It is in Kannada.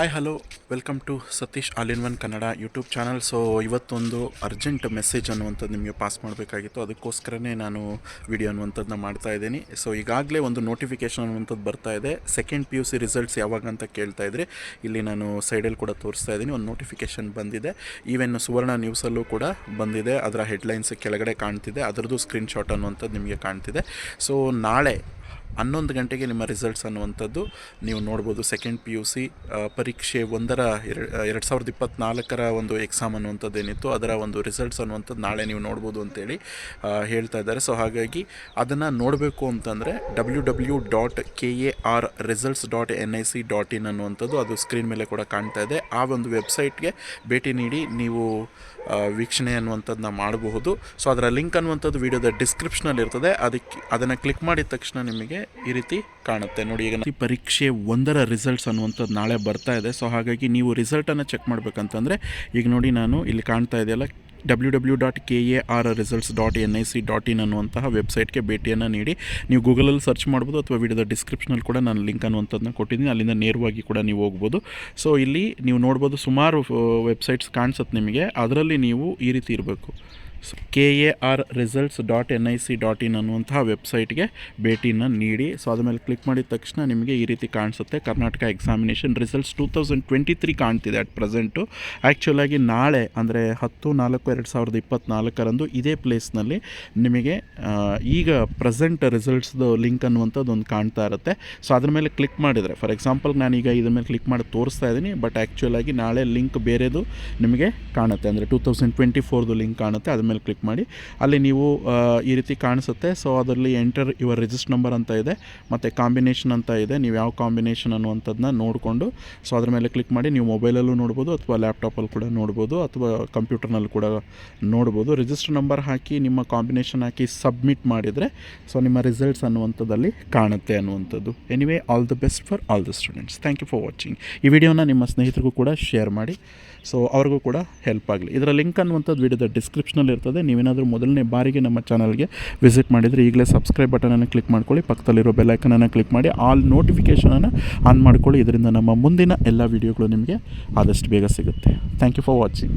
Hi hello welcome to Satish all in one Kannada YouTube channel so ಇವತ್ತೊಂದು ಅರ್ಜೆಂಟ್ ಮೆಸೇಜ್ ಅನ್ನುವಂಥದ್ದು ನಿಮಗೆ ಪಾಸ್ ಮಾಡಬೇಕಾಗಿತ್ತು. ಅದಕ್ಕೋಸ್ಕರನೇ ನಾನು ವಿಡಿಯೋ ಅನ್ನುವಂಥದ್ದನ್ನ ಮಾಡ್ತಾ ಇದ್ದೀನಿ. ಸೊ ಈಗಾಗಲೇ ಒಂದು ನೋಟಿಫಿಕೇಷನ್ ಅನ್ನುವಂಥದ್ದು ಬರ್ತಾ ಇದೆ. Second P U C results ಯಾವಾಗ ಅಂತ ಕೇಳ್ತಾ ಇದ್ರಿ, ಇಲ್ಲಿ ನಾನು ಸೈಡಲ್ಲಿ ಕೂಡ ತೋರಿಸ್ತಾ ಇದ್ದೀನಿ. ಒಂದು ನೋಟಿಫಿಕೇಷನ್ ಬಂದಿದೆ. ಈವನ್ ಸುವರ್ಣ ನ್ಯೂಸಲ್ಲೂ ಕೂಡ ಬಂದಿದೆ. ಅದರ ಹೆಡ್ಲೈನ್ಸ್ ಕೆಳಗಡೆ ಕಾಣ್ತಿದೆ. ಅದರದ್ದು ಸ್ಕ್ರೀನ್ಶಾಟ್ ಅನ್ನುವಂಥದ್ದು ನಿಮಗೆ ಕಾಣ್ತಿದೆ. ಸೊ ನಾಳೆ ಹನ್ನೊಂದು ಗಂಟೆಗೆ ನಿಮ್ಮ ರಿಸಲ್ಟ್ಸ್ ಅನ್ನುವಂಥದ್ದು ನೀವು ನೋಡ್ಬೋದು. ಸೆಕೆಂಡ್ ಪಿ ಯು ಸಿ ಪರೀಕ್ಷೆ ಒಂದರ ಎರಡು ಎರಡು ಸಾವಿರದ ಇಪ್ಪತ್ತ್ನಾಲ್ಕರ ಒಂದು ಎಕ್ಸಾಮ್ ಅನ್ನುವಂಥದ್ದು ಏನಿತ್ತು, ಅದರ ಒಂದು ರಿಸಲ್ಟ್ಸ್ ಅನ್ನುವಂಥದ್ದು ನಾಳೆ ನೀವು ನೋಡ್ಬೋದು ಅಂತೇಳಿ ಹೇಳ್ತಾ ಇದ್ದಾರೆ. ಸೊ ಹಾಗಾಗಿ ಅದನ್ನು ನೋಡಬೇಕು ಅಂತಂದರೆ W W dot K A R results dot N I C dot in ಅನ್ನುವಂಥದ್ದು ಅದು ಸ್ಕ್ರೀನ್ ಮೇಲೆ ಕೂಡ ಕಾಣ್ತಾ ಇದೆ. ಆ ಒಂದು ವೆಬ್ಸೈಟ್ಗೆ ಭೇಟಿ ನೀಡಿ ನೀವು ವೀಕ್ಷಣೆ ಅನ್ನುವಂಥದ್ದನ್ನ ಮಾಡಬಹುದು. ಸೊ ಅದರ ಲಿಂಕ್ ಅನ್ನುವಂಥದ್ದು ವಿಡಿಯೋದ ಡಿಸ್ಕ್ರಿಪ್ಷನಲ್ಲಿ ಇರ್ತದೆ ಅದಕ್ಕೆ, ಅದನ್ನು ಕ್ಲಿಕ್ ಮಾಡಿದ ತಕ್ಷಣ ನಿಮಗೆ ಈ ರೀತಿ ಕಾಣುತ್ತೆ. ನೋಡಿ, ಈಗ ಪರೀಕ್ಷೆ ಒಂದರ ರಿಸಲ್ಟ್ಸ್ ಅನ್ನುವಂಥದ್ದು ನಾಳೆ ಬರ್ತಾ ಇದೆ. ಸೊ ಹಾಗಾಗಿ ನೀವು ರಿಸಲ್ಟನ್ನು ಚೆಕ್ ಮಾಡಬೇಕಂತಂದರೆ, ಈಗ ನೋಡಿ ನಾನು ಇಲ್ಲಿ ಕಾಣ್ತಾ ಇದೆಯಲ್ಲ W W dot K A R results dot N I C dot in ಅನ್ನುವಂತಹ ವೆಬ್ಸೈಟ್ಗೆ ಭೇಟಿಯನ್ನು ನೀಡಿ. ನೀವು ಗೂಗಲಲ್ಲಿ ಸರ್ಚ್ ಮಾಡ್ಬೋದು ಅಥವಾ ವಿಡಿಯೋದ ಡಿಸ್ಕ್ರಿಪ್ಷನಲ್ಲಿ ಕೂಡ ನಾನು ಲಿಂಕ್ ಅನ್ನುವಂಥದ್ದನ್ನ ಕೊಟ್ಟಿದ್ದೀನಿ. ಅಲ್ಲಿಂದ ನೇರವಾಗಿ ಕೂಡ ನೀವು ಹೋಗ್ಬೋದು. ಸೊ ಇಲ್ಲಿ ನೀವು ನೋಡ್ಬೋದು ಸುಮಾರು ವೆಬ್ಸೈಟ್ಸ್ ಕಾಣಿಸುತ್ತೆ ನಿಮಗೆ. ಅದರಲ್ಲಿ ನೀವು ಈ ರೀತಿ ಇರಬೇಕು. K A R results dot N I C dot in ಅನ್ನುವಂತಹ ವೆಬ್ಸೈಟ್ಗೆ ಭೇಟಿನ ನೀಡಿ. ಸೊ ಅದ್ರ ಮೇಲೆ ಕ್ಲಿಕ್ ಮಾಡಿದ ತಕ್ಷಣ ನಿಮಗೆ ಈ ರೀತಿ ಕಾಣಿಸುತ್ತೆ. Karnataka examination results two thousand twenty three ಕಾಣ್ತಿದೆ ಅಟ್ ಪ್ರೆಸೆಂಟು ಆ್ಯಕ್ಚುಲಾಗಿ ನಾಳೆ, ಅಂದರೆ ಹತ್ತು, ನಾಲ್ಕು, ಎರಡು ಸಾವಿರದ ಇಪ್ಪತ್ತ್ನಾಲ್ಕರಂದು ಇದೇ ಪ್ಲೇಸ್ನಲ್ಲಿ ನಿಮಗೆ ಈಗ ಪ್ರೆಸೆಂಟ್ ರಿಸಲ್ಟ್ಸ್ದು ಲಿಂಕ್ ಅನ್ನುವಂಥದ್ದು ಒಂದು ಕಾಣ್ತಾ ಇರುತ್ತೆ. ಸೊ ಅದ್ರ ಮೇಲೆ ಕ್ಲಿಕ್ ಮಾಡಿದರೆ ಫಾರ್ ಎಕ್ಸಾಂಪಲ್ ನಾನೀಗ ಇದ್ರ ಮೇಲೆ ಕ್ಲಿಕ್ ಮಾಡಿ ತೋರಿಸ್ತಾ ಇದ್ದೀನಿ ಬಟ್ ಆ್ಯಕ್ಚುಲಾಗಿ ನಾಳೆ ಲಿಂಕ್ ಬೇರೆದು ನಿಮಗೆ ಕಾಣುತ್ತೆ. ಅಂದರೆ ಟೂ ತೌಸಂಡ್ ಟ್ವೆಂಟಿ ಫೋರ್ದು ಲಿಂಕ್ ಕಾಣುತ್ತೆ. ಅದ್ರ ಮೇಲೆ ಕ್ಲಿಕ್ ಮಾಡಿ. ಅಲ್ಲಿ ನೀವು ಈ ರೀತಿ ಕಾಣಿಸುತ್ತೆ. ಸೊ ಅದರಲ್ಲಿ ಎಂಟರ್ ಯುವರ್ ರಿಜಿಸ್ಟರ್ ನಂಬರ್ ಅಂತ ಇದೆ. ಮತ್ತು ಕಾಂಬಿನೇಷನ್ ಅಂತ ಇದೆ. ನೀವು ಯಾವ ಕಾಂಬಿನೇಷನ್ ಅನ್ನುವಂಥದ್ದನ್ನ ನೋಡಿಕೊಂಡು ಸೊ ಅದ್ರ ಮೇಲೆ ಕ್ಲಿಕ್ ಮಾಡಿ. ನೀವು ಮೊಬೈಲಲ್ಲೂ ನೋಡ್ಬೋದು, ಅಥವಾ ಲ್ಯಾಪ್ಟಾಪಲ್ಲಿ ಕೂಡ ನೋಡ್ಬೋದು, ಅಥವಾ ಕಂಪ್ಯೂಟರ್ನಲ್ಲಿ ಕೂಡ ನೋಡ್ಬೋದು. ರಿಜಿಸ್ಟರ್ ನಂಬರ್ ಹಾಕಿ, ನಿಮ್ಮ ಕಾಂಬಿನೇಷನ್ ಹಾಕಿ ಸಬ್ಮಿಟ್ ಮಾಡಿದರೆ ಸೊ ನಿಮ್ಮ ರಿಸಲ್ಟ್ಸ್ ಅನ್ನುವಂಥದ್ದಲ್ಲಿ ಕಾಣುತ್ತೆ ಅನ್ನುವಂಥದ್ದು. Anyway all the best for all the students thank you for watching ಈ ವಿಡಿಯೋನ ನಿಮ್ಮ ಸ್ನೇಹಿತರಿಗೂ ಕೂಡ ಶೇರ್ ಮಾಡಿ. ಸೊ ಅವ್ರಿಗೂ ಕೂಡ ಹೆಲ್ಪ್ ಆಗಲಿ. ಇದರ ಲಿಂಕ್ ಅನ್ನುವಂಥದ್ದು ವಿಡಿಯೋದ ಡಿಸ್ಕ್ರಿಪ್ಷನಲ್ಲಿ ಇರ್ತದೆ. ನೀವೇನಾದರೂ ಮೊದಲನೇ ಬಾರಿಗೆ ನಮ್ಮ ಚಾನಲ್ಗೆ ವಿಸಿಟ್ ಮಾಡಿದರೆ ಈಗಲೇ ಸಬ್ಸ್ಕ್ರೈಬ್ ಬಟನನ್ನು ಕ್ಲಿಕ್ ಮಾಡ್ಕೊಳ್ಳಿ, ಪಕ್ಕದಲ್ಲಿರೋ ಬೆಲ್ಲೈಕನನ್ನು ಕ್ಲಿಕ್ ಮಾಡಿ, ಆಲ್ ನೋಟಿಫಿಕೇಷನನ್ನು ಆನ್ ಮಾಡ್ಕೊಳ್ಳಿ. ಇದರಿಂದ ನಮ್ಮ ಮುಂದಿನ ಎಲ್ಲ ವೀಡಿಯೋಗಳು ನಿಮಗೆ ಆದಷ್ಟು ಬೇಗ ಸಿಗುತ್ತೆ. Thank you for watching